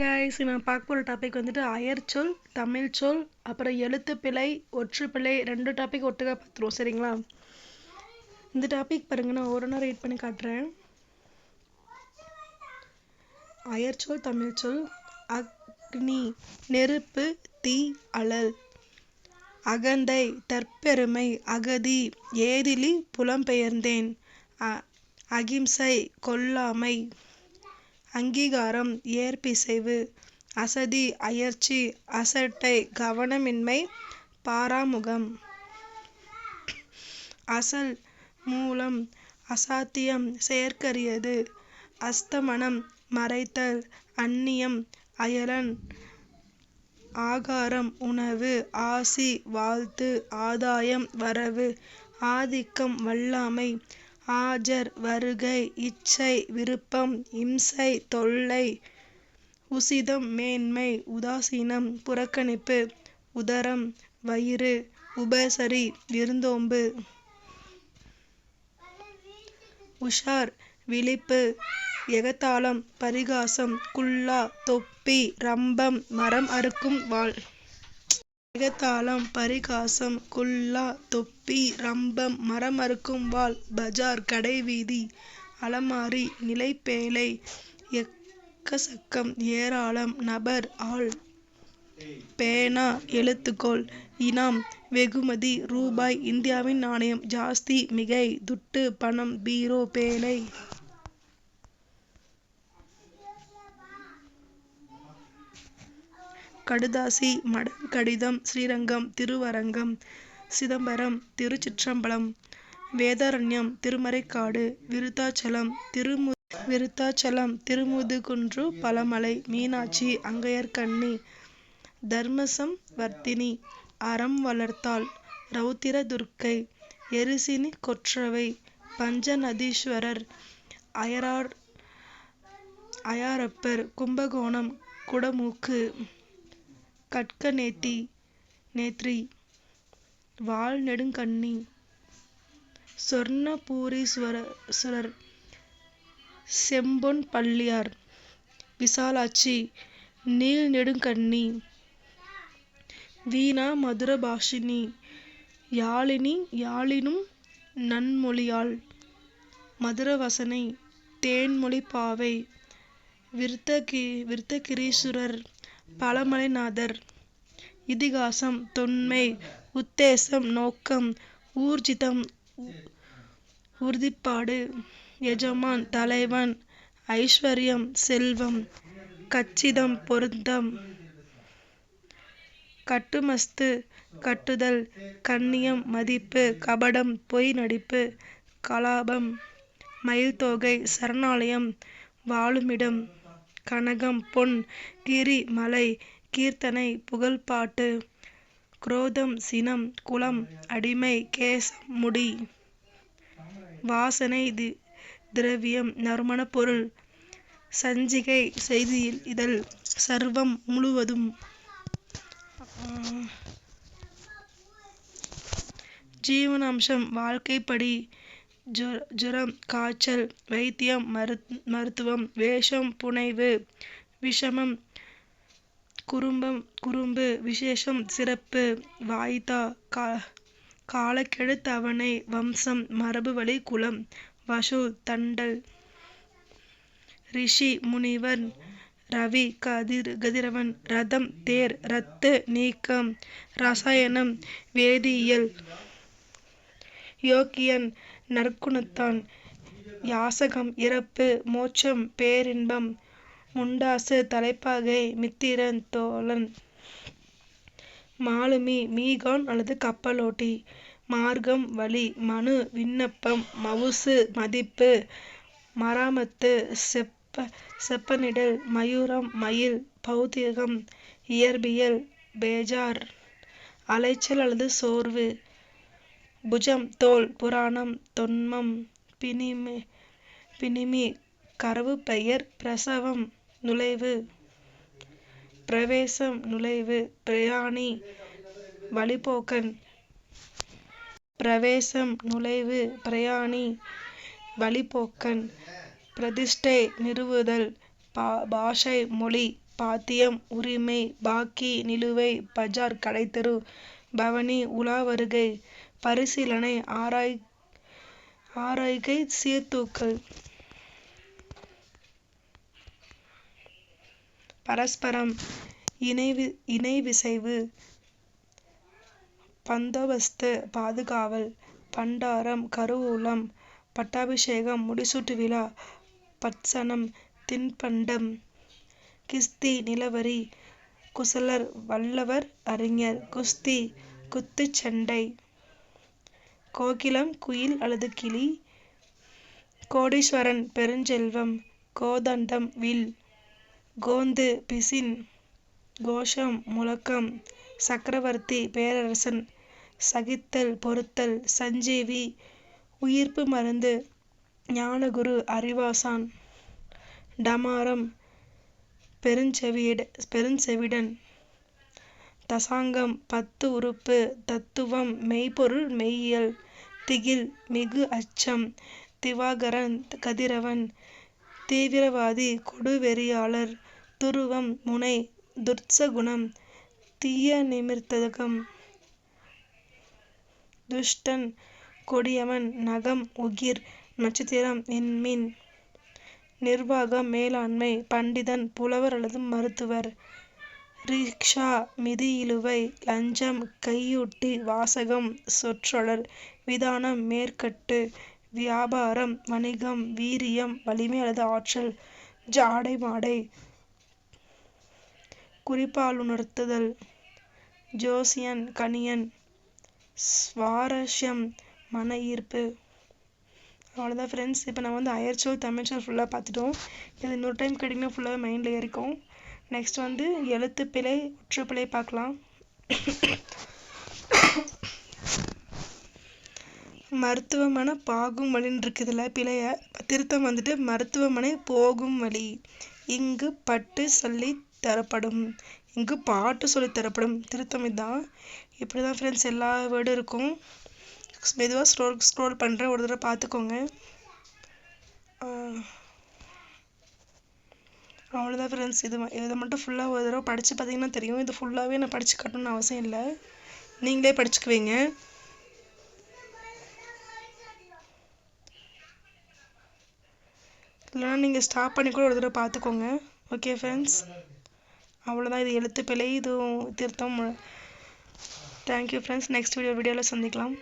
Guys நான் பார்க்க போகிற டாபிக் வந்துட்டு அயற்சொல் தமிழ் சொல் அப்புறம் எழுத்துப்பிழை ஒற்றுப்பிழை ரெண்டு டாபிக் ஒட்டுக்கா பார்த்துருவோம் சரிங்களா? இந்த டாபிக் பாருங்க நான் ஒரு நாள் ரீட் பண்ணி காட்டுறேன். அயற்சொல் தமிழ் சொல் அக்னி நெருப்பு தீ அழல். அகந்தை தற்பெருமை அகதி ஏதிலி புலம்பெயர்ந்தேன். அ- அகிம்சை கொல்லாமை. அங்கீகாரம் ஏற்பிசைவு அசதி அயர்ச்சி அசட்டை கவனமின்மை பாராமுகம். அசல் மூலம் அசாத்தியம் செயற்கரியது. அஸ்தமனம் மறைத்தல் அந்நியம் அயலன் ஆகாரம் உணவு ஆசி வாழ்த்து ஆதாயம் வரவு ஆதிக்கம் வல்லாமை ஆஜர் வருகை இச்சை விருப்பம் இம்சை தொல்லை உசிதம் மேன்மை உதாசீனம் புறக்கணிப்பு உதரம் வயிறு உபசரி விருந்தோம்பு உஷார் விழிப்பு எகத்தாளம் பரிகாசம் குல்லா தொப்பி ரம்பம் மரம் அறுக்கும் வாள் எகத்தாளம் பரிகாசம் குல்லா தொப்பி ரம்பம் மரமறுக்கும் வாள் பஜார் கடைவீதி அலமாரி நிலைப்பேழை எக்கசக்கம் ஏராளம் நபர் ஆள் பேனா எழுத்துக்கோள் இனாம் வெகுமதி ரூபாய் இந்தியாவின் நாணயம் ஜாஸ்தி மிகை துட்டு பணம் பீரோ பேழை. கடுதாசி மடம் கடிதம் ஸ்ரீரங்கம் திருவரங்கம் சிதம்பரம் திருச்சிற்றம்பலம் வேதாரண்யம் திருமறைக்காடு விருத்தாச்சலம் திருமு விருத்தாச்சலம் திருமுதுகுன்று பழமலை மீனாட்சி அங்கையர்கண்ணி தர்மசம் வர்த்தினி அறம் வளர்த்தாள் ரௌத்திர துர்க்கை எரிசினி கொற்றவை பஞ்சநதீஸ்வரர் அயரார் அயாரப்பர் கும்பகோணம் குடமூக்கு கற்க நேத்தி நேத்ரி வால் நெடுங்கண்ணி சொர்ணபூரீஸ்வரர் செம்பொன் பள்ளியார் விசாலாட்சி நீல் நெடுங்கண்ணி வீணா மதுரபாஷினி யாழினி யாழினும் நன்மொழியாள் மதுரவசனை தேன்மொழி பாவை விருத்தகி விருத்தகிரீஸ்வரர் பழமலைநாதர். இதிகாசம் தொன்மை உத்தேசம் நோக்கம் ஊர்ஜிதம் உறுதிப்பாடு எஜமான் தலைவன் ஐஸ்வர்யம் செல்வம் கச்சிதம் பொருத்தம் கட்டுமஸ்து கட்டுதல் கண்ணியம் மதிப்பு கபடம் பொய் நடிப்பு கலாபம் மயில்தோகை சரணாலயம் வாழுமிடம் கனகம் பொன் கிரி மலை கீர்த்தனை புகழ்பாட்டு குரோதம் சினம் குலம் அடிமை கேசம் முடி. வாசனை தி திரவியம் நறுமணப் பொருள் சஞ்சிகை செய்தியில் இதழ் சர்வம் முழுவதும். ஜீவனாம்சம் வாழ்க்கைப்படி ஜுரம் காய்ச்சல் வைத்தியம் மருத் மருத்துவம் வேஷம் புனைவு விஷமம் குறும்பம் குறும்பு விசேஷம் சிறப்பு வாய்தா கா காலக்கெழு தவணை வம்சம் மரபுவழி குலம் வசு தண்டல் ரிஷி முனிவன் ரவி கதிர் கதிரவன் ரதம் தேர் ரத்து நீக்கம் ரசாயனம் வேதியியல் யோக்கியன் நற்குணத்தான். யாசகம் இறப்பு மோட்சம் பேரின்பம் முண்டாசு தலைப்பாகை மித்திரன் தோழன். மாலுமி மீகான் அல்லது கப்பலோட்டி. மார்க்கம் வழி மனு விண்ணப்பம் மவுசு மதிப்பு மராமத்து செப்ப செப்பனிடல் மயூரம் மயில் பௌத்திகம் இயற்பியல் பேஜார். அலைச்சல் அல்லது சோர்வு. புஜம் தோல் புராணம் தொன்மம் பிணிமி பிணிமி கரவு பெயர் பிரசவம் நுழைவு பிரவேசம் நுழைவு பிரயாணி வழிபோக்கன் பிரவேசம் நுழைவு பிரயாணி வழிபோக்கன் பிரதிஷ்டை நிறுவுதல் பா பாஷை மொழி பாத்தியம் உரிமை பாக்கி நிலுவை பஜார் கடைத்தெரு பவனி உலா வருகை பரிசீலனை ஆராய் ஆராய்கை சீர்தூக்கல். பரஸ்பரம் இணைவி இணைவிசைவு. பந்தோபஸ்து பாதுகாவல். பண்டாரம் கருவூலம். பட்டாபிஷேகம் முடிசூட்டு விழா. பட்சணம் தின்பண்டம். கிஸ்தி நிலவரி. குசலர் வல்லவர் அறிஞர். குஸ்தி குத்துச்சண்டை. கோகிலம் குயில் அல்லது கிளி. கோடீஸ்வரன் பெருஞ்செல்வம். கோதண்டம் வில். கோந்து பிசின். கோஷம் முழக்கம். சக்கரவர்த்தி பேரரசன். சகித்தல் பொறுத்தல் சஞ்சீவி. உயிர்ப்பு மருந்து. ஞானகுரு அறிவாசான். டமாரம். பெருஞ்செவியிட பெருஞ்செவிடன். தசாங்கம் பத்து உறுப்பு. தத்துவம் மெய்ப்பொருள் மெய்யியல். திகில் மிகு அச்சம். திவாகரன் கதிரவன் தீவிரவாதி கொடுவெறியாளர். துருவம் முனை துர்சகுணம். தீய நிமிர்த்தகம் துஷ்டன் கொடியவன் நகம் உகிர் நட்சத்திரம் என்மின் நிர்வாகம் மேலாண்மை பண்டிதன் புலவர் அல்லது மருத்துவர். ரிக்ஷா மிதியிலுவை லஞ்சம் கையூட்டி வாசகம் சொற்றொடர் விதானம் மேற்கட்டு வியாபாரம் வணிகம் வீரியம் வலிமை அல்லது ஆற்றல் ஜாடை மாடை குறிப்பாலுணர்த்துதல் ஜோசியன் கணியன் சுவாரஸ்யம் மன ஈர்ப்பு. அவ்வளோதான் ஃப்ரெண்ட்ஸ் இப்போ நான் வந்து அயற்சொல் தமிழ்ச்சொல் ஃபுல்லாக பார்த்துட்டோம். இது இன்னொரு டைம் கேட்டிங்கன்னா ஃபுல்லாகவே மைண்டில் இருக்கும் நெக்ஸ்ட் வந்து எழுத்துப்பிழை ஒற்றுப்பிழை பார்க்கலாம். மருத்துவமனை பாகும் வழின்னு இருக்குதுல பிழைய. திருத்தம் வந்துட்டு மருத்துவமனை போகும் வழி. இங்கு பட்டு சொல்லி தரப்படும். இங்கு பாட்டு சொல்லி தரப்படும். திருத்தம் இதுதான் இப்படி தான் ஃப்ரெண்ட்ஸ் எல்லா வேர்டும் இருக்கும். மெதுவாக ஸ்க்ரோல் ஸ்க்ரோல் பண்ணுறேன் ஒரு தடவை பார்த்துக்கோங்க. அவ்வளோதான் ஃப்ரெண்ட்ஸ் இது இதை மட்டும் ஃபுல்லாக ஒரு தடவை படித்து பார்த்தீங்கன்னா தெரியும். இது ஃபுல்லாகவே நான் படித்து கட்டணும்னு அவசியம் இல்லை. நீங்களே படிச்சுக்குவீங்க. இல்லைனா நீங்கள் ஸ்டாப் பண்ணி கூட ஒரு தடவை பார்த்துக்கோங்க ஓகே ஃப்ரெண்ட்ஸ் அவ்வளோதான் இது எழுத்து பிழை இதுவும் திருத்தம். தேங்க்யூ ஃப்ரெண்ட்ஸ் நெக்ஸ்ட் வீடியோ வீடியோவில் சந்திக்கலாம்.